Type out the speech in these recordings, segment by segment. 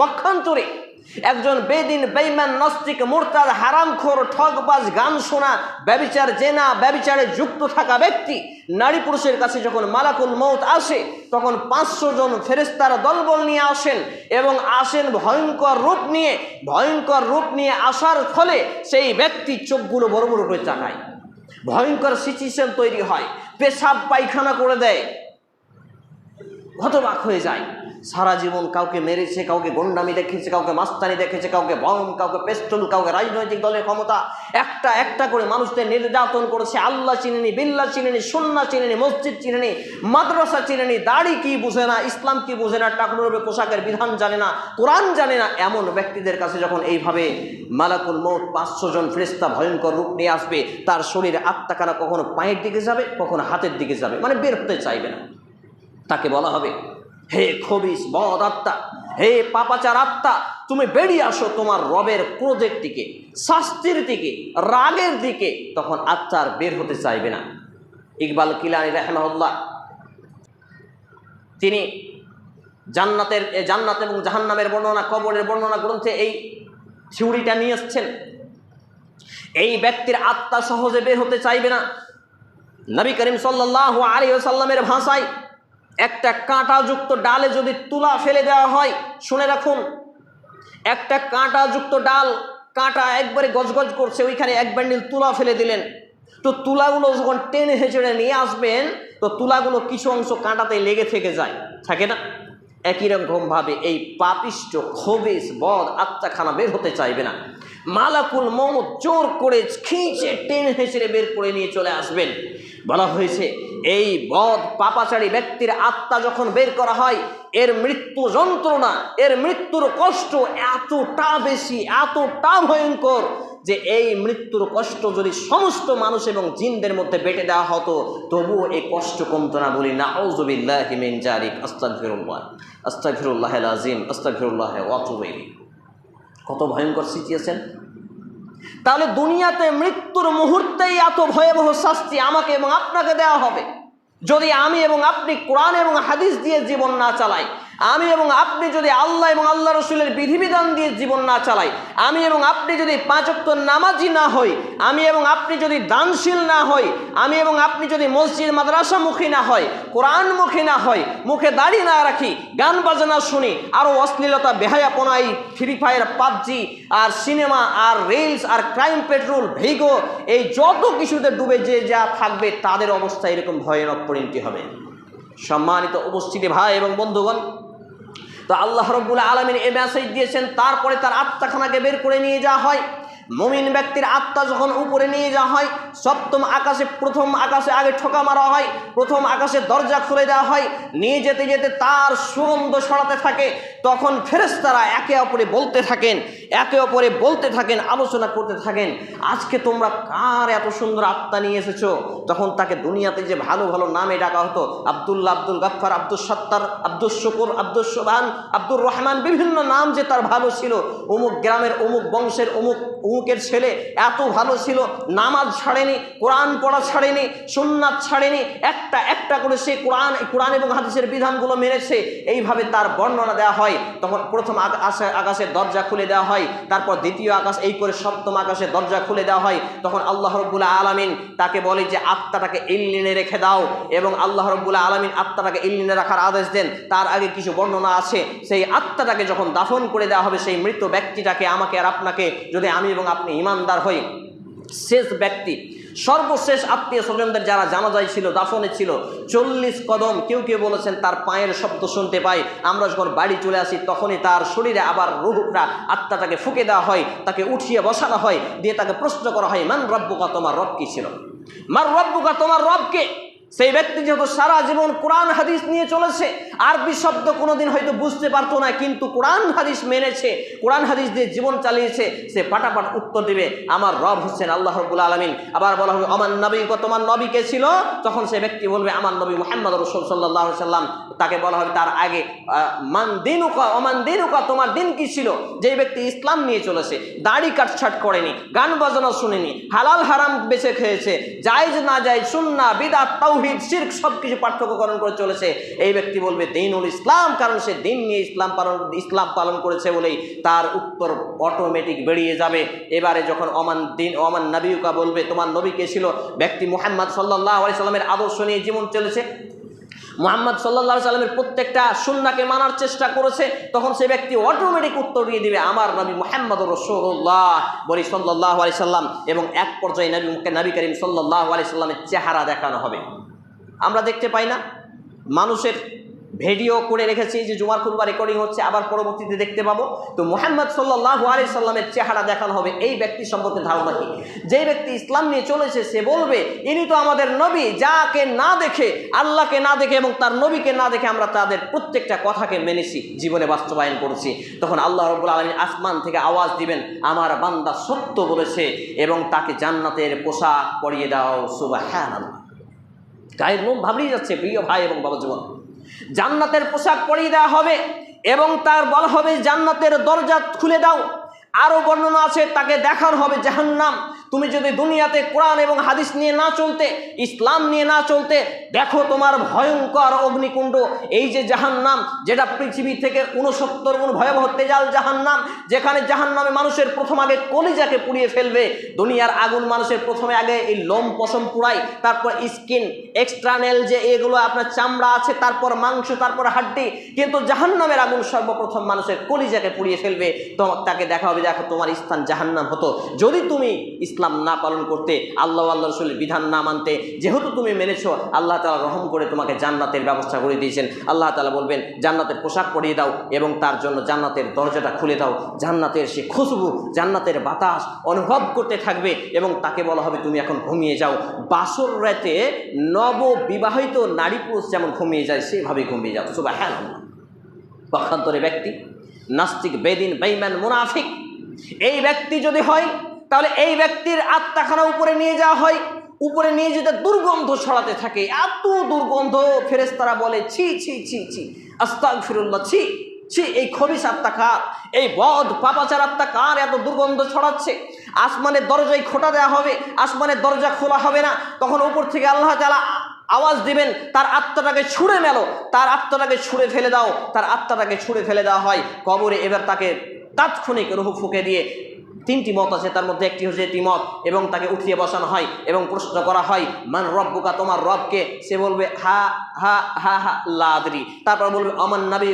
পক্ষান্তরে একজন বেদিন বেইমান নস্তিক, মুরতাদ, হারামখোর ঠকবাজ গান শোনা ব্যবিচার জেনা, ব্যবিচারে যুক্ত থাকা ব্যক্তি, নারী পুরুষের কাছে যখন মালাকুল মৌত আসে, তখন পাঁচশো জন ফেরেস্তার দলবল নিয়ে আসেন এবং আসেন ভয়ঙ্কর রূপ নিয়ে, ভয়ঙ্কর রূপ নিয়ে আসার ফলে সেই ব্যক্তি চোখগুলো বড় বড় করে চাকায় ভয়ঙ্কর সিচুয়েশন তৈরি হয়। পেশাব পায়খানা করে দেয়। হতবাক হয়ে যায়। সারা জীবন কাউকে মেরেছে, কাউকে গন্ডামি দেখেছে কাউকে মাস্তানি দেখেছে কাউকে বম, কাউকে পেস্টল, কাউকে রাজনৈতিক দলের ক্ষমতা। একটা একটা করে মানুষদের নির্যাতন করেছে। আল্লাহ চিনেনি বিল্লা চিনেনি সন্না চিনেনি, মসজিদ চিনেনি, মাদ্রাসা চিনেনি, দাড়ি কি বুঝে না, ইসলাম কি বুঝে না টাকুরবে পোশাকের বিধান জানে না, কোরআন জানে না, এমন ব্যক্তিদের কাছে যখন এইভাবে মালাকুল মৌত পাঁচশো জন ফ্রেস্তা ভয়ঙ্কর রূপ নিয়ে আসবে, তার শরীরে আত্মাকানা কখনো পায়ের দিকে যাবে, কখনো হাতের দিকে যাবে মানে বের হতে চাইবে না। তাকে বলা হবে, হে খবিস বদ আত্মা, হে পাপাচার আত্মা, তুমি বেরিয়ে আসো তোমার রবের ক্রোধের দিকে, শাস্তির দিকে, রাগের দিকে। তখন আত্মার বের হতে চাইবে না। ইকবাল কিলানি রাহমাহুল্লাহ, তিনি জান্নাতের জান্নাত এবং জাহান্নামের বর্ণনা, কবরের বর্ণনা গ্রন্থে এই থিওরিটা নিয়ে এসছেন। এই ব্যক্তির আত্মা সহজে বের হতে চাইবে না। নবী করিম সাল্লাহ আলী সাল্লামের ভাষায় একটা কাঁটাযুক্ত ডালে যদি তুলা ফেলে দেওয়া হয়, শুনে রাখুন, একটা কাঁটাযুক্ত ডাল, কাঁটা একবারে গজগজ করছে, ওইখানে এক ব্যান্ডেল তুলা ফেলে দিলেন। তো তুলাগুলো যখন টেনে হেঁচড়ে নিয়ে আসবেন, তো তুলাগুলো কিছু অংশ কাঁটাতে লেগে থেকে যায়। থাকে না? একই রকমভাবে এই পাপিষ্ট খবিস বদ আত্মাখানা বের হতে চাইবে না। মালাকুল মমত চোর করে খিঁচে টেনে হেঁচড়ে বের করে নিয়ে চলে আসবেন। বলা হয়েছে, এই বদ পাপাচারী ব্যক্তির আত্মা যখন বের করা হয়, এর মৃত্যু যন্ত্রণা, এর মৃত্যুর কষ্ট এতটা বেশি, এতটা ভয়ঙ্কর যে এই মৃত্যুর কষ্ট যদি সমস্ত মানুষ এবং জিনদের মধ্যে বেটে দেওয়া হতো, তবুও এই কষ্ট কমতো না বলি না আউজবিল্লাহ মিন জারিক আস্তাগফিরুল্লাহ। আস্তাগফিরুল্লাহ আজিম আস্তাগফিরুল্লাহ ওয়াতুবু কত ভয়ঙ্কর সিচুয়েশন তাহলে দুনিয়াতে মৃত্যুর মুহূর্তেই এত ভয়াবহ শাস্তি আমাকে এবং আপনাকে দেওয়া হবে। যদি আমি এবং আপনি কোরআন এবং হাদিস দিয়ে জীবন না চালাই আমি এবং আপনি যদি আল্লাহ এবং আল্লাহ রসুলের বিধিবিধান দিয়ে জীবন না চালাই, আমি এবং আপনি যদি পাঁচক্ত নামাজি না হই, আমি এবং আপনি যদি দানশীল না হই, আমি এবং আপনি যদি মসজিদ মাদ্রাসামুখী না হয় কোরআনমুখী না হয় মুখে দাড়ি না রাখি, গান বাজনা শুনি আরও অশ্লীলতা, বেহায়াপনাই ফ্রি ফায়ার পাবজি আর সিনেমা আর রিলস আর ক্রাইম পেট্রোল, ভিগো, এই যত কিছুতে ডুবে যে যা থাকবে তাদের অবস্থা এরকম ভয়ানক পরিণতি হবে। সম্মানিত উপস্থিতি ভাই এবং বন্ধুগণ তো আল্লাহ রব্বুল আলমিন এ মেসেজ দিয়েছেন, তারপরে তার আত্মাখানাকে বের করে নিয়ে যাওয়া হয়। মমিন ব্যক্তির আত্মা যখন উপরে নিয়ে যাওয়া হয়, সপ্তম আকাশে, প্রথম আকাশে আগে ঠোকা মারা হয়, প্রথম আকাশে দরজা খুলে দেওয়া হয়, নিয়ে যেতে যেতে তার সুগন্ধ ছড়াতে থাকে, তখন ফেরেস্তারা একে অপরে বলতে থাকেন, একে অপরে বলতে থাকেন, আলোচনা করতে থাকেন, আজকে তোমরা কার এত সুন্দর আত্মা নিয়ে এসেছ? তখন তাকে দুনিয়াতে যে ভালো ভালো নামে ডাকা হতো, আবদুল্লাহ, আব্দুল গাফার আব্দুল সত্তার আব্দুল শকুর আব্দুল সোবান আব্দুর রহমান, বিভিন্ন নাম যে তার ভালো ছিল, অমুক গ্রামের, অমুক বংশের, অমুক অমুকের ছেলে এত ভালো ছিল, নামাজ ছাড়েনি, কোরআন পড়া ছাড়েনি, সুন্নাত ছাড়েনি, একটা একটা করে সে কোরআন কোরআন এবং হাদিসের বিধানগুলো মেনেছে, এইভাবে তার বর্ণনা দেওয়া হয়। তখন প্রথম আকাশে আকাশের দরজা খুলে দেওয়া হয়, তারপর দ্বিতীয় আকাশ, এই করে সপ্তম আকাশের দরজা খুলে দেওয়া হয়। তখন আল্লাহ রব্বুল্লাহ আলমিন তাকে বলে যে, আত্মাটাকে ইল্লিনে রেখে দাও এবং আল্লাহ রব্বুল্লাহ আলমিন আত্মাটাকে ইল্লিনে রাখার আদেশ দেন। তার আগে কিছু বর্ণনা আছে। সেই আত্মাটাকে যখন দাফন করে দেওয়া হবে, সেই মৃত ব্যক্তিটাকে, আমাকে আর আপনাকে, যদি আমি এবং আপনি ইমানদার হই শেষ ব্যক্তি, সর্বশেষ আত্মীয় স্বজনদের যারা জানাজাই ছিল, দাফনে ছিল, চল্লিশ কদম কেউ কেউ বলেছেন তার পায়ের শব্দ শুনতে পাই। আমরা যখন বাড়ি চলে আসি, তখনই তার শরীরে আবার রুহুটা আত্মাটাকে ফুকে দেওয়া হয়, তাকে উঠিয়ে বসানো হয়, দিয়ে তাকে প্রশ্ন করা হয়, মান রব্বুকা, তোমার রব কি ছিল? মার রব্বুকা, তোমার রবকে সেই ব্যক্তি যেহেতু সারা জীবন কোরআন, হাদিস নিয়ে চলেছে, আরবি শব্দ কোনোদিন হয়তো বুঝতে পারতো না, কিন্তু কোরআন, হাদিস মেনেছে, কোরআন, হাদিস দিয়ে জীবন চালিয়েছে, সে পাটাপাট উত্তর দেবে, আমার রব হচ্ছেন আল্লাহ রবুল আলমিন। আবার বলা হবে আমার নবী তোমার নবী কে ছিল? তখন সে ব্যক্তি বলবে, আমার নবী মোহাম্মদ রসুল সাল্লাহ সাল্লাম। তাকে বলা হবে, তার আগে মান দিনুকা, অমান দিন দিনুকা, তোমার দিন কি ছিল? যে ব্যক্তি ইসলাম নিয়ে চলেছে, দাড়ি কাটছাট করেনি, গান বাজনা শুনেনি, হালাল হারাম বেছে খেয়েছে, জায়জ না যায় সুন্না, বিদাত তাও তাওহিদ শিরক সব কিছু পার্থক্যকরণ করে চলেছে। এই ব্যক্তি বলবে, দিনুল ইসলাম কারণ সে দিন নিয়ে ইসলাম পালন ইসলাম পালন করেছে বলেই তার উত্তর অটোমেটিক বেরিয়ে যাবে। এবারে যখন অমান দিন অমান নবীকা বলবে, তোমার নবী কে ছিল? ব্যক্তি মুহাম্মদ সাল্লাহ আলি সাল্লামের আদর্শ নিয়ে জীবন চলেছে। মোহাম্মদ সাল্লাহ সাল্লামের প্রত্যেকটা সুন্নাকে মানার চেষ্টা করেছে। তখন সে ব্যক্তি অটোমেটিক উত্তর দিয়ে দিবে, আমার নবী মোহাম্মদ রসুল্লাহ বলি সাল্লাহ আলি সাল্লাম। এবং এক পর্যায়ে নবী নবী করিম সাল্লাহ আলি সাল্লামের চেহারা দেখানো হবে। আমরা দেখতে পাই না। মানুষের ভিডিও করে রেখেছি যে জুমার খুতবা রেকর্ডিং হচ্ছে, আবার পরবর্তীতে দেখতে পাবো। তো মোহাম্মদ সাল্লাহ আলি সাল্লামের চেহারা দেখানো হবে, এই ব্যক্তি সম্পর্কে ধারণা কি? যেই ব্যক্তি ইসলাম নিয়ে চলেছে, সে বলবে, ইনি তো আমাদের নবী, যাকে না দেখে, আল্লাহকে না দেখে এবং তার নবীকে না দেখে আমরা তাদের প্রত্যেকটা কথাকে মেনেছি জীবনে বাস্তবায়ন করছি। তখন আল্লাহ রবুল আলমী আসমান থেকে আওয়াজ দিবেন, আমার বান্দা সত্য বলেছে এবং তাকে জান্নাতের পোশাক পরিয়ে দাও। সুবাহ হ্যাঁ গায়ের মুখ ভাবিয়ে যাচ্ছে, প্রিয় ভাই এবং বাবা জীবন জান্নাতের পোশাক পরিয়ে দেওয়া হবে এবং তার বলা হবে জান্নাতের দরজা খুলে দাও। আরও বর্ণনা আছে, তাকে দেখানো হবে জাহান্নাম। তুমি যদি দুনিয়াতে কোরআন এবং হাদিস নিয়ে না চলতে, ইসলাম নিয়ে না চলতে, দেখো তোমার ভয়ঙ্কর অগ্নিকুণ্ড। এই যে জাহান্নাম, যেটা পৃথিবী থেকে উনসত্তর গুণ ভয়াবহ তেজাল জাহান্নাম, যেখানে জাহান্নামে মানুষের প্রথম আগে কলিজাকে পুড়িয়ে ফেলবে, দুনিয়ার আগুন মানুষের প্রথমে আগে এই লোম পশম পুড়ায়, তারপর স্কিন এক্সট্রানেল যে এগুলো আপনার চামড়া আছে, তারপর মাংস, তারপর হাড্ডি, কিন্তু জাহান্নামের আগুন সর্বপ্রথম মানুষের কলিজাকে পুড়িয়ে ফেলবে। তো তাকে দেখা হবে, দেখো তোমার স্থান জাহান্নাম হতো। যদি তুমি ইসলাম না পালন করতে, আল্লাহ আল্লাহ রসুলের বিধান না মানতে, যেহেতু তুমি মেনেছো, আল্লাহ তালা রহম করে তোমাকে জান্নাতের ব্যবস্থা করে দিয়েছেন। আল্লাহ তালা বলবেন, জান্নাতের পোশাক পরিয়ে দাও এবং তার জন্য জান্নাতের দরজাটা খুলে দাও। জান্নাতের সে খুশবু, জান্নাতের বাতাস অনুভব করতে থাকবে এবং তাকে বলা হবে, তুমি এখন ঘুমিয়ে যাও। বাসর রাতে নব বিবাহিত নারী পুরুষ যেমন ঘুমিয়ে যায় সেভাবে ঘুমিয়ে যাও। সুবাহ হ্যাঁ পক্ষান্তরে ব্যক্তি, নাস্তিক, বেদিন বেইম্যান মুনাফিক, এই ব্যক্তি যদি হয় তাহলে এই ব্যক্তির আত্মাখানা উপরে নিয়ে যাওয়া হয়। উপরে নিয়ে যেতে দুর্গন্ধ ছড়াতে থাকে। এত দুর্গন্ধ ফেরেস্তারা বলে, ছি ছি ছি ছি আস্তাক ফিরুল্লাহ ছি ছি, এই খবিস আত্মা কার? এই বধ পাপাচার আত্মা কার এত দুর্গন্ধ ছড়াচ্ছে? আসমানের দরজায় খোটা দেওয়া হবে, আসমানের দরজা খোলা হবে না। তখন উপর থেকে আল্লাহ তালা আওয়াজ দিবেন, তার আত্মাটাকে ছুঁড়ে মেলো। তার আত্মাটাকে ছুঁড়ে ফেলে দাও, তার আত্মাটাকে ছুঁড়ে ফেলে দেওয়া হয়। কবরে এবার তাকে তাৎক্ষণিক রুহু ফুঁকে দিয়ে তিনটি মত আছে, তার মধ্যে একটি হচ্ছে এটি মত এবং তাকে উঠিয়ে বসানো হয় এবং প্রশ্ন করা হয়, মান রব্বুকা, তোমার রবকে? সে বলবে, হা হা হা হা, লাদরি। তারপর বলবে, অমান নাবি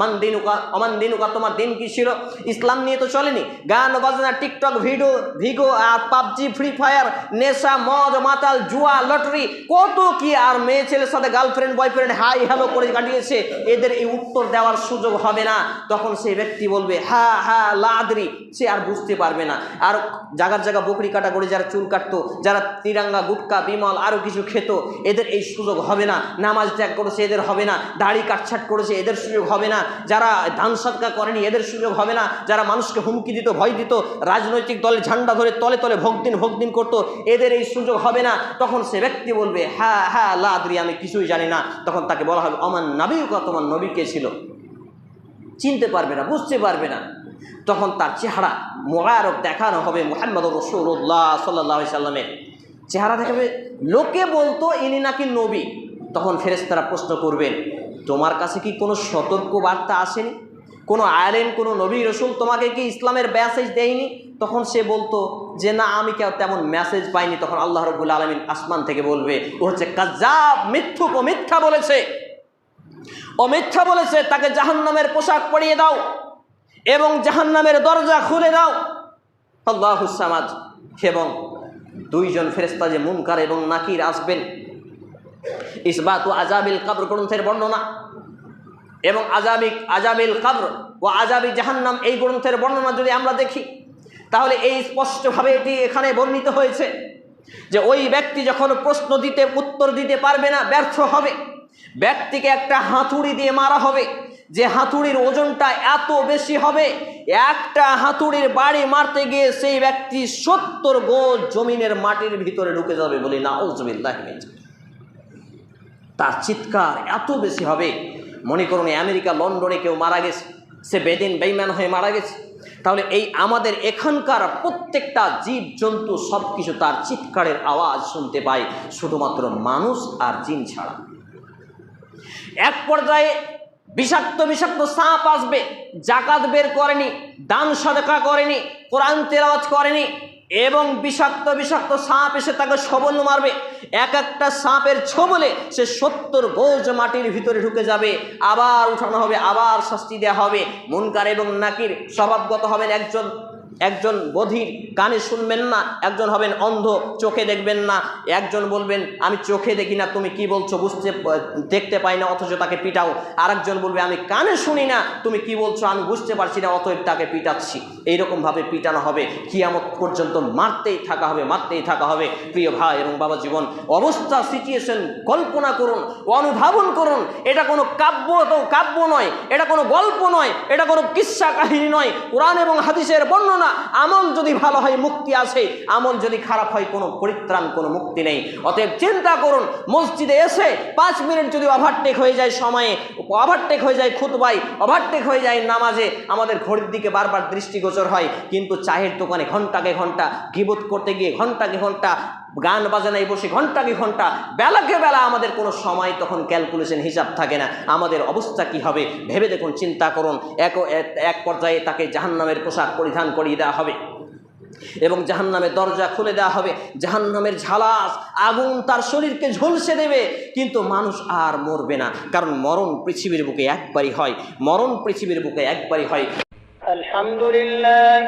মান দিনুকা, অমান দিনুকা, তোমার দিন কি ছিল? ইসলাম নিয়ে তো চলেনি। গান, বাজনা, টিকটক, ভিডিও, ভিগো আর পাবজি, ফ্রি ফায়ার, নেশা, মদ, মাতাল, জুয়া, লটারি, কত কি আর মেয়ে ছেলের সাথে গার্লফ্রেন্ড বয়ফ্রেন্ড হাই হ্যালো করে কাটিয়েছে, এদের এই উত্তর দেওয়ার সুযোগ হবে না। তখন সেই ব্যক্তি বলবে, হা হা, লাদরি। সে আর বুঝতে পারবে না। আর জায়গার জায়গা বকরি কাটা করে যারা চুল কাটতো, যারা তিরাঙ্গা, গুটকা, বিমল আরও কিছু খেত, এদের এই সুযোগ হবে না নামাজ ত্যাগ করেছে, এদের হবে না। দাড়ি কাটছাট করেছে, এদের সুযোগ হবে না। যারা ধান সৎকা করেনি, এদের সুযোগ হবে না। যারা মানুষকে হুমকি দিত, ভয় দিত, রাজনৈতিক দলে ঝান্ডা ধরে তলে তলে ভোগ দিন ভোগ দিন করতো, এদের এই সুযোগ হবে না। তখন সে ব্যক্তি বলবে হ্যাঁ হ্যাঁ লাদ্রি আমি কিছুই জানি না। তখন তাকে বলা হবে অমান নবীকা তোমার নবী কে ছিল? চিনতে পারবে না, বুঝতে পারবে না। তখন তার চেহারা মোবারক দেখানো হবে মোহাম্মদ রসুল্লাহ সাল্লাহ সাল্লামের। চেহারা দেখাবে, লোকে বলতো ইনি নাকি নবী। তখন ফেরেস্তারা প্রশ্ন করবেন, তোমার কাছে কি কোনো সতর্ক বার্তা আসেনি? কোনো আলেম, কোনো নবী রসুল তোমাকে কি ইসলামের মেসেজ দেয়নি? তখন সে বলতো যে, না, আমি কেউ তেমন মেসেজ পাইনি। তখন আল্লাহ রবুল আলমিন আসমান থেকে বলবে, ও হচ্ছে কাজাব মিথ্যুক ও মিথ্যা বলেছে। ও মিথ্যা বলেছে, তাকে জাহান্নামের পোশাক পরিয়ে দাও এবং জাহান্নামের দরজা খুলে দাও। আল্লাহুসামাদ এবং দুইজন ফেরেস্তা যে মুনকার এবং নাকির আসবেন ইসবাত ও আজাবিল কাবর গ্রন্থের বর্ণনা। এবং আজাবিক আজাবিল কাবর ও আজাবি জাহান্নাম এই গ্রন্থের বর্ণনা যদি আমরা দেখি, তাহলে এই স্পষ্টভাবে এটি এখানে বর্ণিত হয়েছে যে ওই ব্যক্তি যখন প্রশ্ন দিতে, উত্তর দিতে পারবে না, ব্যর্থ হবে। ব্যক্তিকে একটা হাতুড়ি দিয়ে মারা হবে। যে হাতুড়ির ওজনটা এত বেশি হবে, একটা হাতুড়ির বাড়ি মারতে গিয়ে সেই ব্যক্তি সত্তর গোজ জমিনের মাটির ভিতরে ঢুকে যাবে বলে না ওজবিল্লাহ তার চিৎকার এত বেশি হবে। মনে করুন আমেরিকা, লন্ডনে কেউ মারা গেছে। সে বেদিন বেইমান হয়ে মারা গেছে। তাহলে এই আমাদের এখানকার প্রত্যেকটা জীব জন্তু সব কিছু তার চিৎকারের আওয়াজ শুনতে পায়, শুধুমাত্র মানুষ আর জিন ছাড়া। এক পর্যায়ে বিষাক্ত বিষাক্ত সাপ আসবে, জাকাত বের করেনি, দান সদকা করেনি, কোরআন তেলাওয়াত করেনি এবং বিষাক্ত বিষাক্ত সাপ এসে তাকে সবল মারবে। এক একটা সাপের ছবলে সে সত্তর গোজ মাটির ভিতরে ঢুকে যাবে। আবার উঠানো হবে, আবার শাস্তি দেওয়া হবে। মুনকার এবং নাকির স্বভাবগত হবেন একজন একজন বধির কানে শুনবেন না, একজন হবেন অন্ধ, চোখে দেখবেন না। একজন বলবেন, আমি চোখে দেখি না, তুমি কি বলছো? বুঝতে, দেখতে পাই না, অথচ তাকে পিটাও। আরেকজন বলবে, আমি কানে শুনি না, তুমি কি বলছো? আমি বুঝতে পারছি না, অতএব তাকে পিটাচ্ছি। এইরকমভাবে পিটানো হবে। কিয়ামত পর্যন্ত মারতেই থাকা হবে, মারতেই থাকা হবে। প্রিয় ভাই এবং বাবা জীবন, অবস্থা সিচুয়েশন কল্পনা করুন, অনুধাবন করুন। এটা কোনো কাব্য তো কাব্য নয়, এটা কোনো গল্প নয়, এটা কোনো কিস্সা কাহিনী নয়। কোরআন এবং হাদিসের বর্ণনা আমল যদি ভালো হয়, মুক্তি আছে। আমল যদি খারাপ হয়, কোনো পরিত্রাণ, কোনো মুক্তি নেই। অতএব চিন্তা করুন, মসজিদে এসে পাঁচ মিনিট যদি ওভারটেক হয়ে যায় সময়ে ওভারটেক হয়ে যায় খুতবাই ওভারটেক হয়ে যায় নামাজে, আমাদের ঘড়ির দিকে বারবার দৃষ্টিগোচর হয়। কিন্তু চায়ের দোকানে ঘন্টাকে ঘণ্টা গিবোধ করতে গিয়ে ঘন্টাকে ঘণ্টা গান বাজানায় বসে ঘন্টাকে ঘণ্টা, বেলাকে বেলা আমাদের কোনো সময় তখন ক্যালকুলেশন হিসাব থাকে না। আমাদের অবস্থা কি হবে ভেবে দেখুন, চিন্তা করুন। এক এক পর্যায়ে তাকে জাহান্নামের পোশাক পরিধান করিয়ে দেওয়া হবে এবং জাহান্নামের দরজা খুলে দেওয়া হবে। জাহান্নামের ঝালাস, আগুন তার শরীরকে ঝলসে দেবে। কিন্তু মানুষ আর মরবে না, কারণ মরণ পৃথিবীর বুকে একবারই হয়। মরণ পৃথিবীর বুকে একবারই হয়। আলহামদুলিল্লাহ